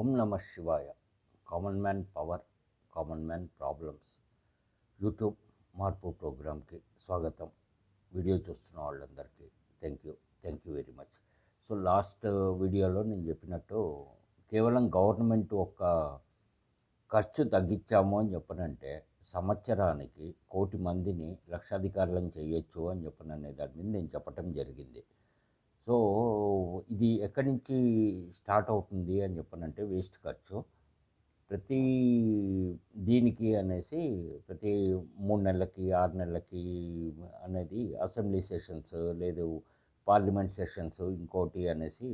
ఓం నమ శివాయ. Common man power common man problems. YouTube మార్పు ప్రోగ్రామ్కి స్వాగతం. వీడియో చూస్తున్న వాళ్ళందరికీ thank you thank you very much so last వీడియోలో నేను చెప్పినట్టు కేవలం గవర్నమెంట్ ఒక ఖర్చు తగ్గించాము అని చెప్పనంటే సంవత్సరానికి కోటి మందిని లక్షాధికారులను చేయొచ్చు అని చెప్పననే దాని మీద నేను చెప్పటం జరిగింది. సో ఇది ఎక్కడి నుంచి స్టార్ట్ అవుతుంది అని చెప్పనంటే వేస్ట్ ఖర్చు. ప్రతి దీనికి అనేసి ప్రతి మూడు నెలలకి ఆరు నెలలకి అనేది అసెంబ్లీ సెషన్స్ లేదు పార్లమెంట్ సెషన్స్ ఇంకోటి అనేసి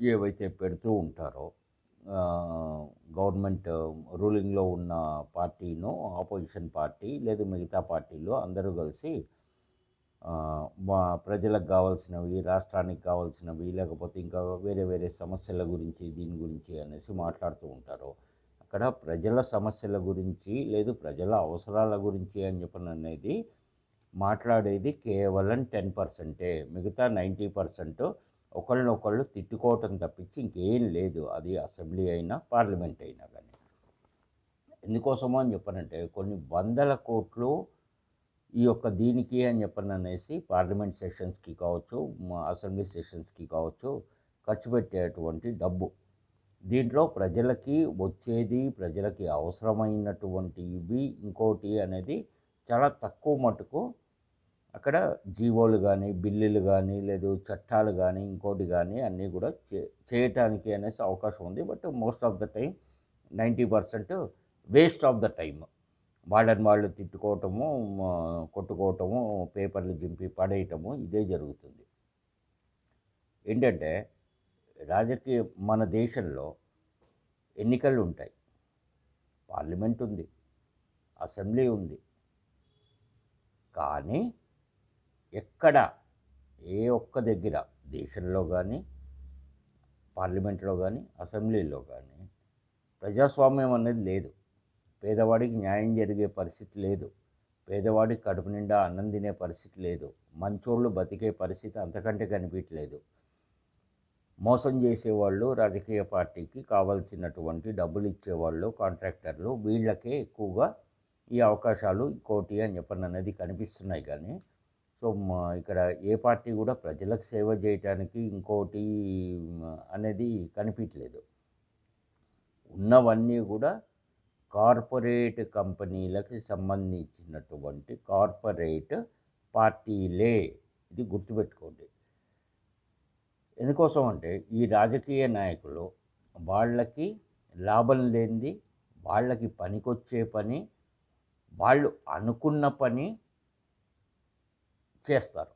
ఏవైతే పెడుతూ ఉంటారో గవర్నమెంట్ రూలింగ్లో ఉన్న పార్టీను ఆపోజిషన్ పార్టీ లేదు మిగతా పార్టీలు అందరూ కలిసి ప్రజలకు కావాల్సినవి రాష్ట్రానికి కావాల్సినవి లేకపోతే ఇంకా వేరే వేరే సమస్యల గురించి దీని గురించి అనేసి మాట్లాడుతూ ఉంటారు. అక్కడ ప్రజల సమస్యల గురించి లేదు ప్రజల అవసరాల గురించి అని చెప్పని అనేది మాట్లాడేది కేవలం టెన్ పర్సెంటే. మిగతా నైంటీ పర్సెంట్ ఒకళ్ళనొకళ్ళు తిట్టుకోవటం తప్పించి ఇంకేం లేదు. అది అసెంబ్లీ అయినా పార్లమెంట్ అయినా కానీ. ఎందుకోసమో అని చెప్పనంటే కొన్ని వందల కోట్లు ఈ యొక్క దీనికి అని చెప్పని అనేసి పార్లమెంట్ సెషన్స్కి కావచ్చు అసెంబ్లీ సెషన్స్కి కావచ్చు ఖర్చు పెట్టేటువంటి డబ్బు. దీంట్లో ప్రజలకి వచ్చేది ప్రజలకి అవసరమైనటువంటి ఇవి ఇంకోటి అనేది చాలా తక్కువ మటుకు అక్కడ జీవోలు కానీ బిల్లులు కానీ లేదు చట్టాలు కానీ ఇంకోటి కానీ అన్నీ కూడా చే చేయటానికి అనేసి అవకాశం ఉంది. But most of the time ninety percent waste of the time వాళ్ళని వాళ్ళు తిట్టుకోవటము కొట్టుకోవటము పేపర్లు దింపి పడేయటము ఇదే జరుగుతుంది. ఏంటంటే రాజకీయ మన దేశంలో ఎన్నికలు ఉంటాయి. పార్లమెంట్ ఉంది అసెంబ్లీ ఉంది. కానీ ఎక్కడ ఏ ఒక్క దగ్గర దేశంలో కానీ పార్లమెంట్లో కానీ అసెంబ్లీలో కానీ ప్రజాస్వామ్యం అనేది లేదు. పేదవాడికి న్యాయం జరిగే పరిస్థితి లేదు. పేదవాడికి కడుపు నిండా అన్నం తినే పరిస్థితి లేదు. మంచోళ్ళు బతికే పరిస్థితి అంతకంటే కనిపించలేదు. మోసం చేసేవాళ్ళు రాజకీయ పార్టీకి కావాల్సినటువంటి డబ్బులు ఇచ్చేవాళ్ళు కాంట్రాక్టర్లు వీళ్ళకే ఎక్కువగా ఈ అవకాశాలు కోటి అని చెప్పని అనేది కనిపిస్తున్నాయి కానీ సో ఇక్కడ ఏ పార్టీ కూడా ప్రజలకు సేవ చేయటానికి ఇంకోటి అనేది కనిపించలేదు. ఉన్నవన్నీ కూడా కార్పొరేట్ కంపెనీలకు సంబంధించినటువంటి కార్పొరేట్ పార్టీలే. ఇది గుర్తుపెట్టుకోండి. ఎందుకోసం అంటే ఈ రాజకీయ నాయకులు వాళ్ళకి లాభం లేనిది వాళ్ళకి పనికొచ్చే పని వాళ్ళు అనుకున్న పని చేస్తారు.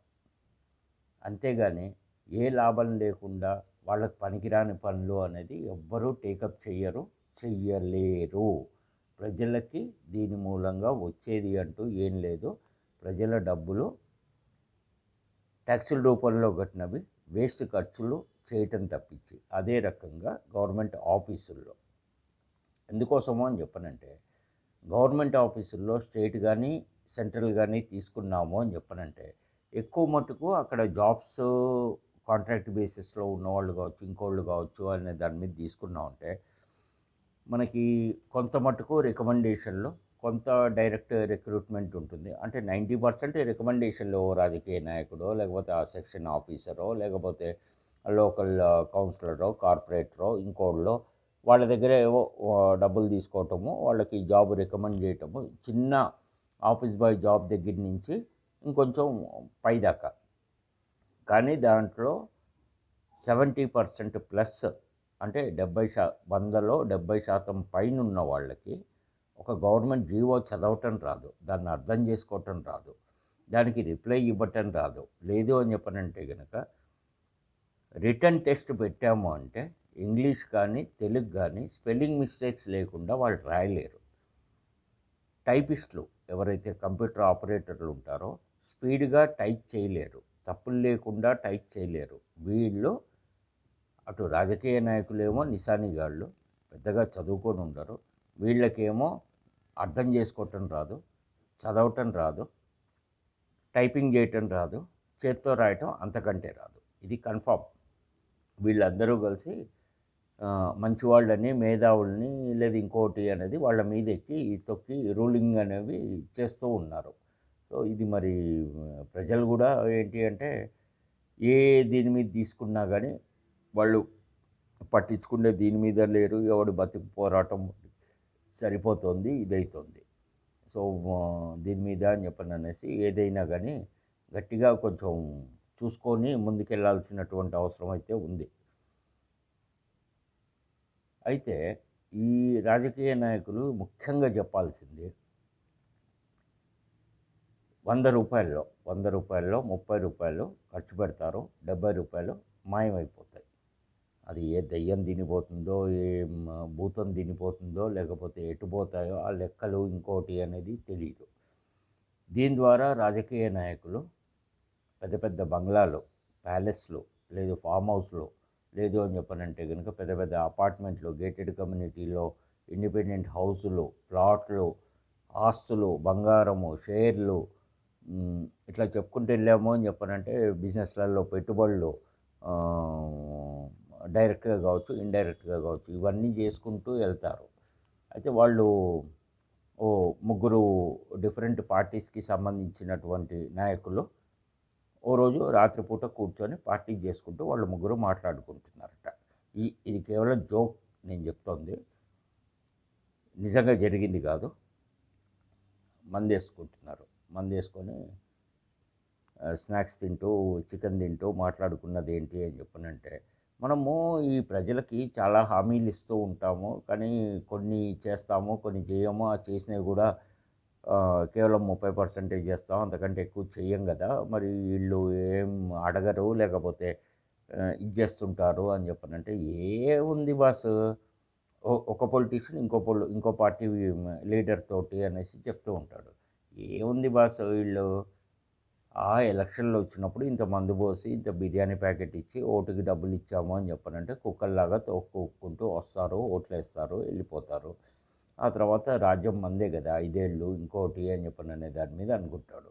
అంతేగాని ఏ లాభం లేకుండా వాళ్ళకి పనికిరాని పనులు అనేది ఎవ్వరూ టేకప్ చెయ్యరు చెయ్యలేరు. ప్రజలకి దీని మూలంగా వచ్చేది అంటూ ఏం లేదు. ప్రజల డబ్బులు ట్యాక్సుల రూపంలో కట్టినవి వేస్ట్ ఖర్చులు చేయటం తప్పించి అదే రకంగా గవర్నమెంట్ ఆఫీసుల్లో. ఎందుకోసమో అని చెప్పనంటే గవర్నమెంట్ ఆఫీసుల్లో స్టేట్ కానీ సెంట్రల్ కానీ తీసుకున్నాము అని చెప్పనంటే ఎక్కువ మటుకు అక్కడ జాబ్స్ కాంట్రాక్ట్ బేసిస్లో ఉన్నవాళ్ళు కావచ్చు ఇంకోళ్ళు కావచ్చు అనే దాని మీద తీసుకున్నామంటే మనకి కొంత మటుకు రికమెండేషన్లో కొంత డైరెక్ట్ రిక్రూట్మెంట్ ఉంటుంది. అంటే నైంటీ పర్సెంట్ రికమెండేషన్లో రాజకీయ నాయకుడో లేకపోతే ఆ సెక్షన్ ఆఫీసరో లేకపోతే లోకల్ కౌన్సిలరో కార్పొరేటరో ఇంకోళ్ళో వాళ్ళ దగ్గర ఏవో డబ్బులు తీసుకోవటము వాళ్ళకి జాబ్ రికమెండ్ చేయటము చిన్న ఆఫీస్ బాయ్ జాబ్ దగ్గర నుంచి ఇంకొంచెం పైదాకా. కానీ దాంట్లో సెవెంటీ పర్సెంట్ ప్లస్ అంటే డెబ్బై శా వందలో డెబ్బై శాతం పైన ఉన్న వాళ్ళకి ఒక గవర్నమెంట్ జీవో చదవటం రాదు. దాన్ని అర్థం చేసుకోవటం రాదు. దానికి రిప్లై ఇవ్వటం రాదు. లేదు అని చెప్పనంటే కనుక రిటర్న్ టెస్ట్ పెట్టాము అంటే ఇంగ్లీష్ కానీ తెలుగు కానీ స్పెల్లింగ్ మిస్టేక్స్ లేకుండా వాళ్ళు రాయలేరు. టైపిస్టులు ఎవరైతే కంప్యూటర్ ఆపరేటర్లు ఉంటారో స్పీడ్గా టైప్ చేయలేరు. తప్పులు లేకుండా టైప్ చేయలేరు. వీళ్ళు అటు రాజకీయ నాయకులేమో నిశానిగాళ్ళు పెద్దగా చదువుకొని ఉండరు. వీళ్ళకేమో అర్థం చేసుకోవటం రాదు చదవటం రాదు టైపింగ్ చేయటం రాదు చేత్తో రాయటం అంతకంటే రాదు. ఇది కన్ఫామ్. వీళ్ళందరూ కలిసి మంచి వాళ్ళని మేధావుల్ని లేదా ఇంకోటి అనేది వాళ్ళ మీద ఎక్కి తొక్కి రూలింగ్ అనేవి చేస్తూ ఉన్నారు. సో ఇది మరి ప్రజలు కూడా ఏంటి అంటే ఏ దీని మీద తీసుకున్నా కానీ వాళ్ళు పట్టించుకునే దీని మీద లేరు ఎవడు బతుకు పోరాటం సరిపోతుంది ఇదైతుంది. సో దీని మీద అని చెప్పని అనేసి ఏదైనా కానీ గట్టిగా కొంచెం చూసుకొని ముందుకెళ్ళాల్సినటువంటి అవసరం అయితే ఉంది. అయితే ఈ రాజకీయ నాయకులు ముఖ్యంగా చెప్పాల్సింది వంద రూపాయల్లో వంద రూపాయల్లో ముప్పై రూపాయలు ఖర్చు పెడతారు డెబ్బై రూపాయలు మాయమైపోతాయి. అది ఏ దయ్యం తినిపోతుందో ఏ భూతం తినిపోతుందో లేకపోతే ఎటు పోతాయో ఆ లెక్కలు ఇంకోటి అనేది తెలియదు దీని ద్వారా రాజకీయ నాయకులు పెద్ద పెద్ద బంగ్లాలు ప్యాలెస్లు లేదు ఫామ్ హౌస్లు లేదు అని చెప్పనంటే కనుక పెద్ద పెద్ద అపార్ట్మెంట్లు గేటెడ్ కమ్యూనిటీలో ఇండిపెండెంట్ హౌసులు ప్లాట్లు ఆస్తులు బంగారము షేర్లు ఇట్లా చెప్పుకుంటూ వెళ్ళాము అని చెప్పనంటే బిజినెస్లలో పెట్టుబడులు డైరెక్ట్గా కావచ్చు ఇండైరెక్ట్గా కావచ్చు ఇవన్నీ చేసుకుంటూ వెళ్తారు. అయితే వాళ్ళు ఓ ముగ్గురు డిఫరెంట్ పార్టీస్కి సంబంధించినటువంటి నాయకులు ఓ రోజు రాత్రిపూట కూర్చొని పార్టీ చేసుకుంటూ వాళ్ళు ముగ్గురు మాట్లాడుకుంటున్నారట. ఈ ఇది కేవలం జోక్ నేను చెప్తోంది. నిజంగా జరిగింది కాదు. మందేసుకుంటున్నారు. మందేసుకొని స్నాక్స్ తింటూ చికెన్ తింటూ మాట్లాడుకున్నది ఏంటి అని చెప్పనంటే మనము ఈ ప్రజలకి చాలా హామీలు ఇస్తూ ఉంటాము. కానీ కొన్ని చేస్తాము కొన్ని చేయము. చేసినవి కూడా కేవలం ముప్పై పర్సెంటేజ్ చేస్తాం. అంతకంటే ఎక్కువ చెయ్యం కదా. మరి వీళ్ళు ఏం అడగరు లేకపోతే ఇచ్చేస్తుంటారు ఇది చేస్తుంటారు అని చెప్పనంటే ఏముంది బాస్? ఒక పొలిటీషియన్ ఇంకో పొలి ఇంకో పార్టీ లీడర్ తోటి అనేసి చెప్తూ ఉంటాడు. ఏముంది బాస్ వీళ్ళు? ఆ ఎలక్షన్లో వచ్చినప్పుడు ఇంత మందు పోసి ఇంత బిర్యానీ ప్యాకెట్ ఇచ్చి ఓటుకి డబ్బులు ఇచ్చాము అని చెప్పనంటే కుక్కల్లాగా తోక్కుంటూ వస్తారు ఓట్లు వేస్తారు వెళ్ళిపోతారు. ఆ తర్వాత రాజ్యం మందే కదా ఐదేళ్ళు ఇంకోటి అని చెప్పననే దాని మీద అనుకుంటాడు.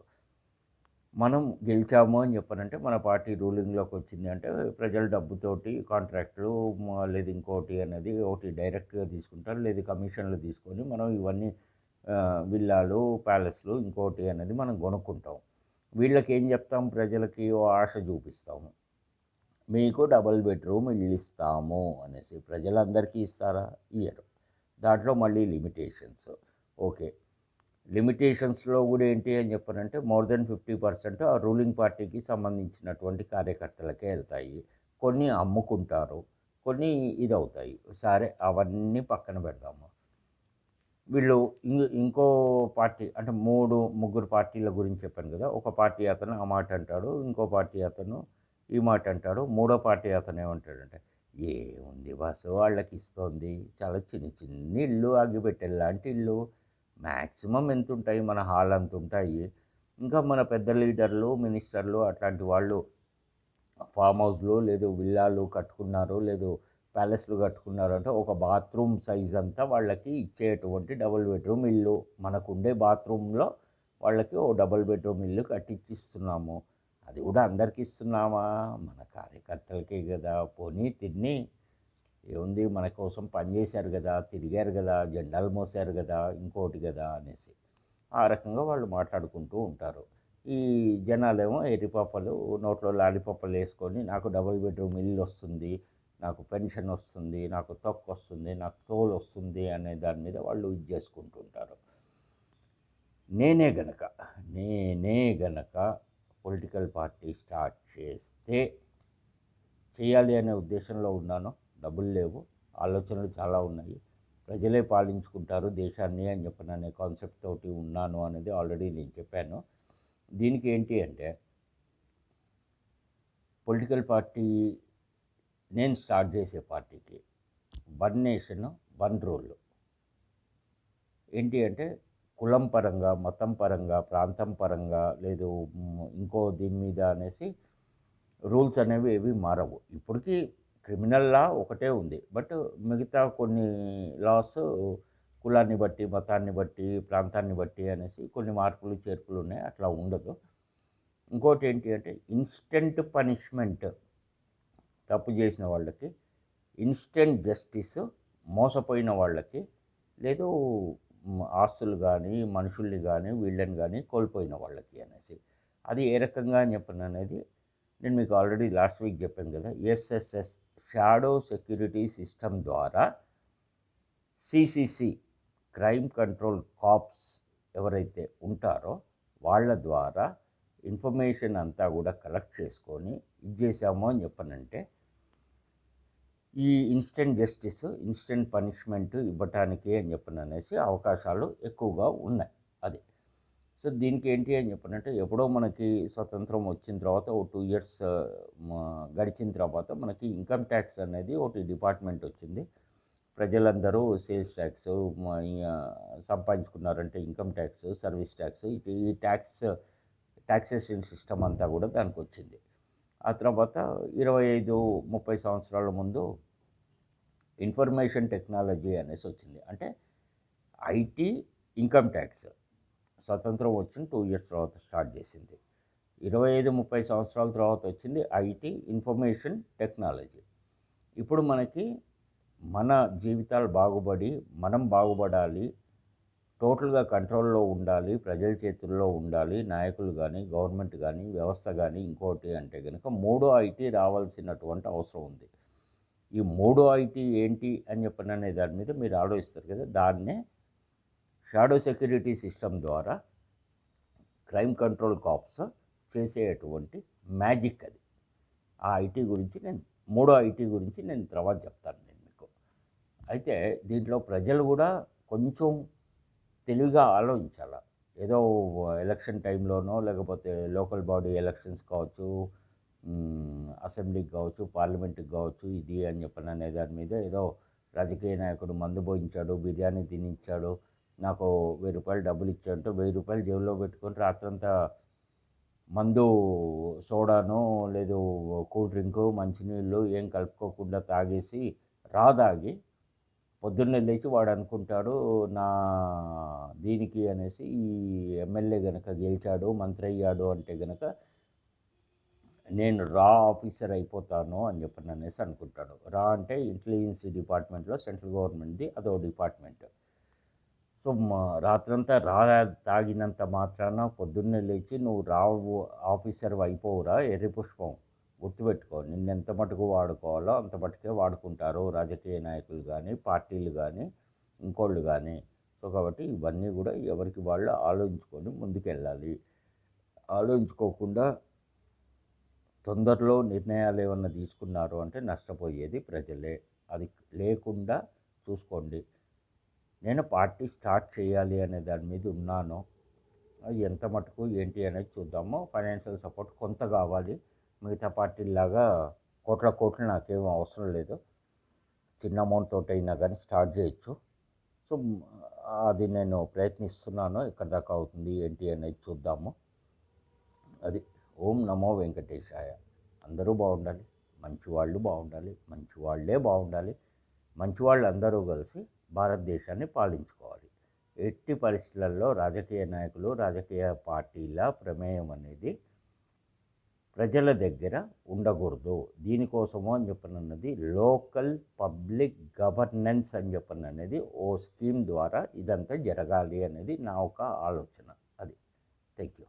మనం గెలిచాము అని చెప్పనంటే మన పార్టీ రూలింగ్లోకి వచ్చింది అంటే ప్రజల డబ్బుతోటి కాంట్రాక్టులు లేదు ఇంకోటి అనేది ఒకటి డైరెక్ట్గా తీసుకుంటారు లేదు కమిషన్లు తీసుకొని మనం ఇవన్నీ విల్లాలు ప్యాలెస్లు ఇంకోటి అనేది మనం కొనుక్కుంటాం. వీళ్ళకి ఏం చెప్తాం? ప్రజలకి ఓ ఆశ చూపిస్తాము. మీకు డబుల్ బెడ్రూమ్ ఇల్లు ఇస్తాము అనేసి ప్రజలందరికీ ఇస్తారా? ఇయ్యరు. దాంట్లో మళ్ళీ లిమిటేషన్స్. ఓకే. లిమిటేషన్స్లో కూడా ఏంటి అని చెప్పారంటే మోర్ దెన్ ఫిఫ్టీ పర్సెంట్ ఆ రూలింగ్ పార్టీకి సంబంధించినటువంటి కార్యకర్తలకే వెళ్తాయి. కొన్ని అమ్ముకుంటారు. కొన్ని ఇది అవుతాయి సరే అవన్నీ పక్కన పెడదాము. వీళ్ళు ఇంకో ఇంకో పార్టీ అంటే మూడు ముగ్గురు పార్టీల గురించి చెప్పాను కదా ఒక పార్టీ అతను ఆ మాట అంటాడు ఇంకో పార్టీ అతను ఈ మాట అంటాడు మూడో పార్టీ అతను ఏమంటాడంటే ఏముంది బాసు వాళ్ళకి ఇస్తోంది చాలా చిన్న చిన్న ఇల్లు ఆగిపెట్టేలాంటి లాంటి ఇల్లు మ్యాక్సిమం ఎంత ఉంటాయి మన హాల్ అంత ఉంటాయి ఇంకా మన పెద్ద లీడర్లు మినిస్టర్లు అట్లాంటి వాళ్ళు ఫామ్ హౌస్లు లేదు విల్లాలు కట్టుకున్నారు లేదు ప్యాలెస్లు కట్టుకున్నారు అంటే ఒక బాత్రూమ్ సైజ్ అంతా వాళ్ళకి ఇచ్చేటువంటి డబుల్ బెడ్రూమ్ ఇల్లు. మనకు ఉండే బాత్రూంలో వాళ్ళకి ఓ డబుల్ బెడ్రూమ్ ఇల్లు కట్టించిస్తున్నాము అది కూడా అందరికి ఇస్తున్నామా? మన కార్యకర్తలకే కదా. పోనీ తిని ఏముంది? మన కోసం పనిచేశారు కదా. తిరిగారు కదా. జెండాలు మోసారు కదా. ఇంకోటి కదా అనేసి. ఆ రకంగా వాళ్ళు మాట్లాడుకుంటూ ఉంటారు. ఈ జనాలేమో ఎర్రిపప్పలు నోట్లో లాలిపప్పలు వేసుకొని నాకు డబుల్ బెడ్రూమ్ ఇల్లు వస్తుంది. నాకు పెన్షన్ వస్తుంది నాకు తొక్కు వస్తుంది నాకు తోలు వస్తుంది అనే దాని మీద వాళ్ళు ఇది చేసుకుంటుంటారు. నేనే గనక నేనే గనక పొలిటికల్ పార్టీ స్టార్ట్ చేస్తే చేయాలి అనే ఉద్దేశంలో ఉన్నాను. డబ్బులు లేవు ఆలోచనలు చాలా ఉన్నాయి. ప్రజలే పాలించుకుంటారు దేశాన్ని అని చెప్పిన అనే కాన్సెప్ట్ తోటి ఉన్నాను అనేది ఆల్రెడీ నేను చెప్పాను. దీనికి ఏంటి అంటే పొలిటికల్ పార్టీ నేను స్టార్ట్ చేసే పార్టీకి వన్ నేషన్ వన్ రూల్. ఏంటి అంటే కులం పరంగా మతం పరంగా ప్రాంతం పరంగా లేదు ఇంకో దీని మీద అనేసి రూల్స్ అనేవి ఏవి మారవు. ఇప్పటికీ క్రిమినల్ లా ఒకటే ఉంది. బట్ మిగతా కొన్ని లాస్ కులాన్ని బట్టి మతాన్ని బట్టి ప్రాంతాన్ని బట్టి అనేసి కొన్ని మార్పులు చేర్పులు ఉన్నాయి. అట్లా ఉండదు. ఇంకోటి ఏంటి అంటే ఇన్స్టెంట్ పనిష్మెంట్ తప్పు చేసిన వాళ్ళకి ఇన్స్టెంట్ జస్టిస్ మోసపోయిన వాళ్ళకి లేదు ఆస్తులు కానీ మనుషుల్ని కానీ వీళ్ళని కానీ కోల్పోయిన వాళ్ళకి అనేసి. అది ఏ రకంగా అని చెప్పను అనేది నేను మీకు ఆల్రెడీ లాస్ట్ వీక్ చెప్పాను కదా ఎస్ఎస్ఎస్ షాడో సెక్యూరిటీ సిస్టమ్ ద్వారా సిసిసి క్రైమ్ కంట్రోల్ కాప్స్ ఎవరైతే ఉంటారో వాళ్ళ ద్వారా ఇన్ఫర్మేషన్ అంతా కూడా కలెక్ట్ చేసుకొని ఇది చేసాము అని చెప్పనంటే ఈ ఇన్స్టెంట్ జస్టిస్ ఇన్స్టెంట్ పనిష్మెంట్ ఇవ్వటానికి అని చెప్పిన అనేసి అవకాశాలు ఎక్కువగా ఉన్నాయి అది. సో దీనికి ఏంటి అని చెప్పినట్టు ఎప్పుడో మనకి స్వతంత్రం వచ్చిన తర్వాత ఓ టూ ఇయర్స్ గడిచిన తర్వాత మనకి ఇన్కమ్ ట్యాక్స్ అనేది ఒకటి డిపార్ట్మెంట్ వచ్చింది. ప్రజలందరూ సేల్స్ ట్యాక్స్ సంపాదించుకున్నారంటే ఇన్కమ్ ట్యాక్స్ సర్వీస్ ట్యాక్స్ ఇటు ఈ ట్యాక్స్ ట్యాక్సేషన్ సిస్టమ్ అంతా కూడా దానికి వచ్చింది ఆ తర్వాత ఇరవై ఐదు ముప్పై సంవత్సరాల ముందు ఇన్ఫర్మేషన్ టెక్నాలజీ అనేసి వచ్చింది. అంటే ఐటీ ఇన్కమ్ ట్యాక్స్ స్వతంత్రం వచ్చిన టూ ఇయర్స్ తర్వాత స్టార్ట్ చేసింది. ఇరవై ఐదు ముప్పై సంవత్సరాల తర్వాత వచ్చింది ఐటీ ఇన్ఫర్మేషన్ టెక్నాలజీ. ఇప్పుడు మనకి మన జీవితాలు బాగుపడి మనం బాగుపడాలి టోటల్గా కంట్రోల్లో ఉండాలి ప్రజల చేతుల్లో ఉండాలి నాయకులు కానీ గవర్నమెంట్ కానీ వ్యవస్థ కానీ ఇంకోటి అంటే కనుక మూడో ఐటీ రావాల్సినటువంటి అవసరం ఉంది. ఈ మూడో ఐటీ ఏంటి అని చెప్పననే దాని మీద మీరు ఆలోచిస్తారు కదా దాన్నే షాడో సెక్యూరిటీ సిస్టమ్ ద్వారా క్రైమ్ కంట్రోల్ కాప్స్ చేసేటువంటి మ్యాజిక్ అది. ఆ ఐటీ గురించి నేను మూడో ఐటీ గురించి నేను తర్వాత చెప్తాను నేను మీకు. అయితే దీంట్లో ప్రజలు కూడా కొంచెం తెలివిగా ఆలోచించాల. ఏదో ఎలక్షన్ టైంలోనో లేకపోతే లోకల్ బాడీ ఎలక్షన్స్ కావచ్చు అసెంబ్లీకి కావచ్చు పార్లమెంట్కి కావచ్చు ఇది అని చెప్పిన అనే దాని మీద ఏదో రాజకీయ నాయకుడు మందు పోయించాడు బిర్యానీ తినిచ్చాడు నాకు వెయ్యి రూపాయలు డబ్బులు ఇచ్చాడంటే వెయ్యి రూపాయలు జేబులో పెట్టుకొని రాత్రంతా మందు సోడాను లేదు కూల్ డ్రింకు మంచినీళ్ళు ఏం కలుపుకోకుండా తాగేసి రాదాగి పొద్దున్నే లేచి వాడు అనుకుంటాడు నా దీనికి అనేసి ఈ ఎమ్మెల్యే గనక గెలిచాడు మంత్రి అయ్యాడు అంటే గనక నేను రా ఆఫీసర్ అయిపోతాను అని చెప్పని అనేసి అనుకుంటాడు. రా అంటే ఇంటెలిజెన్స్ డిపార్ట్మెంట్లో సెంట్రల్ గవర్నమెంట్ది అదో డిపార్ట్మెంట్. సో రాత్రంతా రా తాగినంత మాత్రాన పొద్దున్నే లేచి నువ్వు రావు ఆఫీసర్ అయిపోవురా ఎర్రి పుష్పం. గుర్తుపెట్టుకో నిన్ను ఎంత మటుకు వాడుకోవాలో అంత మటుకే వాడుకుంటారు రాజకీయ నాయకులు కానీ పార్టీలు కానీ ఇంకోళ్ళు కానీ సో కాబట్టి ఇవన్నీ కూడా ఎవరికి వాళ్ళు ఆలోచించుకొని ముందుకెళ్ళాలి. ఆలోచించుకోకుండా తొందరలో నిర్ణయాలు ఏమన్నా తీసుకున్నారు అంటే నష్టపోయేది ప్రజలే. అది లేకుండా చూసుకోండి. నేను పార్టీ స్టార్ట్ చేయాలి అనే దాని మీద ఉన్నాను. అది ఎంత మటుకు ఏంటి అనేది చూద్దాము. ఫైనాన్షియల్ సపోర్ట్ కొంత కావాలి. మిగతా పార్టీలాగా కోట్ల కోట్లు నాకేం అవసరం లేదు. చిన్న అమౌంట్ తోటి అయినా కానీ స్టార్ట్ చేయొచ్చు. సో అది నేను ప్రయత్నిస్తున్నాను. ఎక్కడ దాకా అవుతుంది ఏంటి అనేది చూద్దాము. అది ఓం నమో వెంకటేశాయ. అందరూ బాగుండాలి. మంచి వాళ్ళు బాగుండాలి. మంచి వాళ్ళే బాగుండాలి. మంచి వాళ్ళు అందరూ కలిసి భారతదేశాన్ని పాలించుకోవాలి. ఎట్టి పరిస్థితులలో రాజకీయ నాయకులు రాజకీయ పార్టీల ప్రమేయం అనేది ప్రజల దగ్గర ఉండకూడదు. దీనికోసము అని చెప్పనన్నది లోకల్ పబ్లిక్ గవర్నెన్స్ అని చెప్పనన్నది ఓ స్కీమ్ ద్వారా ఇదంతా జరగాలి అనేది నా ఒక ఆలోచన. అది. Thank you